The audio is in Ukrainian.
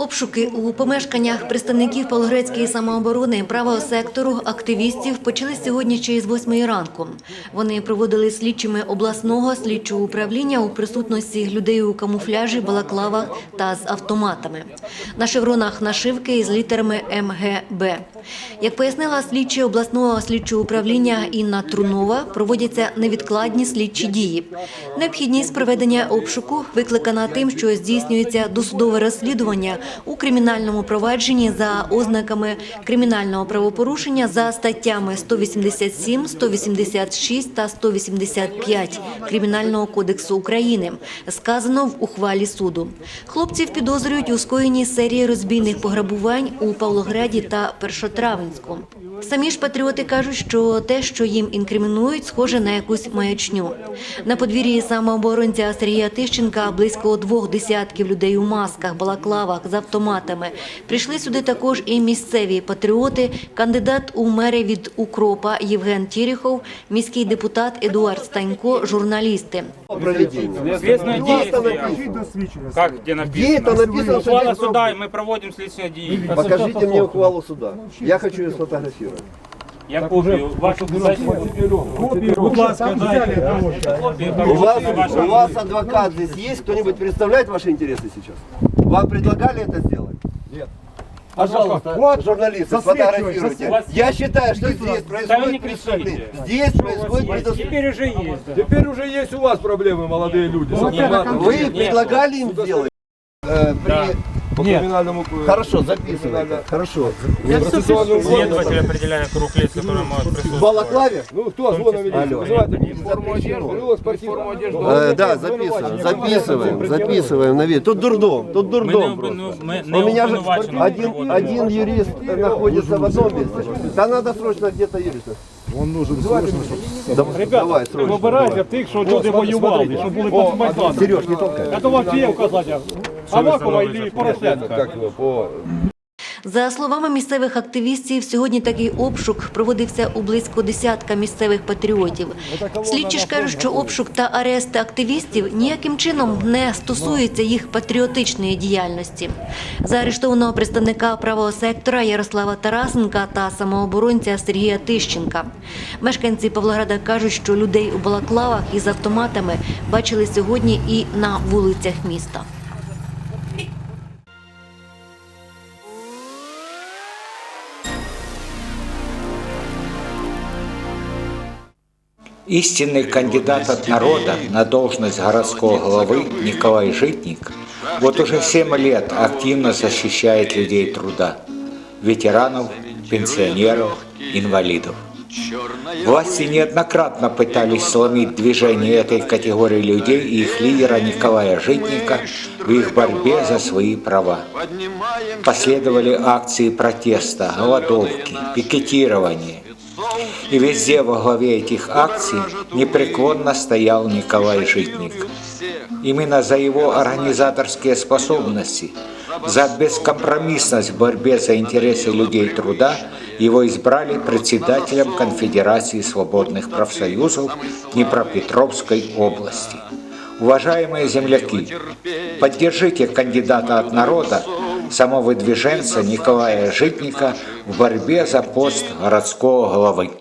Обшуки у помешканнях представників Павлоградської самооборони правого сектору активістів почали сьогодні ще із 8 ранку. Вони проводили слідчими обласного слідчого управління у присутності людей у камуфляжі, балаклавах та з автоматами. На шевронах нашивки із літерами МГБ. Як пояснила слідчі обласного слідчого управління Інна Трунова, проводяться невідкладні слідчі дії. Необхідність проведення обшуку викликана тим, що здійснюється досудове розслідування у кримінальному провадженні за ознаками кримінального правопорушення за статтями 187, 186 та 185 Кримінального кодексу України, сказано в ухвалі суду. Хлопців підозрюють у скоєнні серії розбійних пограбувань у Павлограді та Першотравенську. Самі ж патріоти кажуть, що те, що їм інкримінують, схоже на якусь маячню. На подвір'ї самооборонця Сергія Тищенка близько двох десятків людей у масках, балаклавах з автоматами. Прийшли сюди також і місцеві патріоти, кандидат у мери від Укропа Євген Тіріхов, міський депутат Едуард Станько, журналісти. У действие. написано. Как где Где это написано? Ухвала суда, и мы проводим следственное действие. Покажите мне ухвалу суда. Я хочу ее сфотографировать. Я копию вашу Будь ласка, дайте. У вас, у вас адвокат здесь есть? Кто-нибудь представляет ваши интересы сейчас? Вам предлагали это сделать? Нет. Пожалуйста, Вот, журналисты, сфотографируйте. Я считаю, что здесь происходит преступление. Здесь происходит преступление. Теперь уже есть. Теперь уже есть у вас проблемы, молодые люди. автоматом. Вы предлагали им сделать? Э, при- По криминальному Хорошо, записывайте. Хорошо. процессуальному Следователь определяет круг лиц, которые могут В присутствовать. балаклаве? Ну кто звоном ведет? Вызывайте. Э, да, записываем, записываем, записываем на вид. Тут дурдом, тут дурдом просто. У меня же один, юрист находится в одном месте. Да надо срочно где-то юриста. Он нужен срочно, чтобы... Да, давай, срочно. Вибирайте тих, що люди воювали, щоб були Майданом. Сереж, не толкай. Я то вам всім казати. Авакова і Порошенка. По... За словами місцевих активістів, сьогодні такий обшук проводився у близько десятка місцевих патріотів. Слідчі ж кажуть, що обшук та арешти активістів ніяким чином не стосуються їх патріотичної діяльності. Заарештованого представника правого сектора Ярослава Тарасенка та самооборонця Сергія Тищенка. Мешканці Павлограда кажуть, що людей у балаклавах із автоматами бачили сьогодні і на вулицях міста. Истинный кандидат от народа на должность городского главы Николай Житник вот уже 7 лет активно защищает людей труда, ветеранов, пенсионеров, инвалидов. Власти неоднократно пытались сломить движение этой категории людей и их лидера Николая Житника в их борьбе за свои права. Последовали акции протеста, голодовки, пикетирования. И везде во главе этих акций непреклонно стоял Николай Житник. Именно за его организаторские способности, за бескомпромиссность в борьбе за интересы людей труда его избрали председателем Конфедерации свободных профсоюзов Днепропетровской области. Уважаемые земляки, поддержите кандидата от народа, самовыдвиженца Николая Житника в борьбе за пост городского главы.